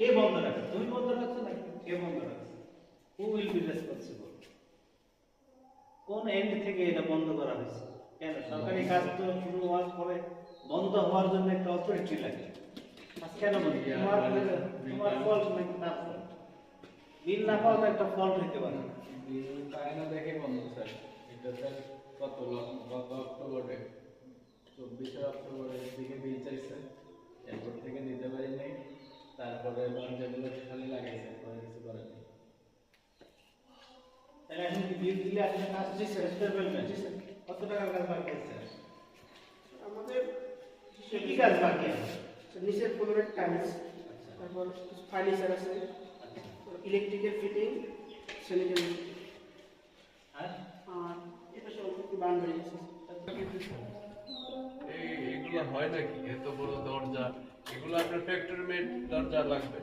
কে বন্ধ রাখছে? তুমি বন্ধ রাখছো নাকি? কে বন্ধ রাখছে? হু উইল বি রেসপন্সিবল কোন এন্ড থেকে এটা বন্ধ করা হয়েছে? কেন? সরকারি কাজ তো শুরু হওয়ার পরে বন্ধ হওয়ার জন্য একটা অথরিটি লাগে। কেন বলছি তোমার তোমার ফল্ট নাকি তার ফল্ট বিল না পাওয়া তো একটা ফল্ট হইতে পারে। বিল পায় না দেখে বন্ধ স্যার। এটা স্যার কত ল- তারপরে লঞ্চেগুলো খালি লাগাইছে পরে কিছু করে নাই তাহলে এখন কি বিল দিলে আপনি কাজ দিচ্ছেন স্টেটমেন্ট কত টাকার কাজ বাকি আছে? আমাদের কি কাজ বাকি আছে? নিচের পনেরো টাইলস তারপর ফার্নিচার আছে ইলেকট্রিকের ফিটিং স্যানিটারি আর? আর এটা সব বাউন্ডারি আছে? এগুলো হয় নাকি? এত বড় দরজা এগুলো আপনার ফ্যাক্টরি মেড দরজা লাগবে।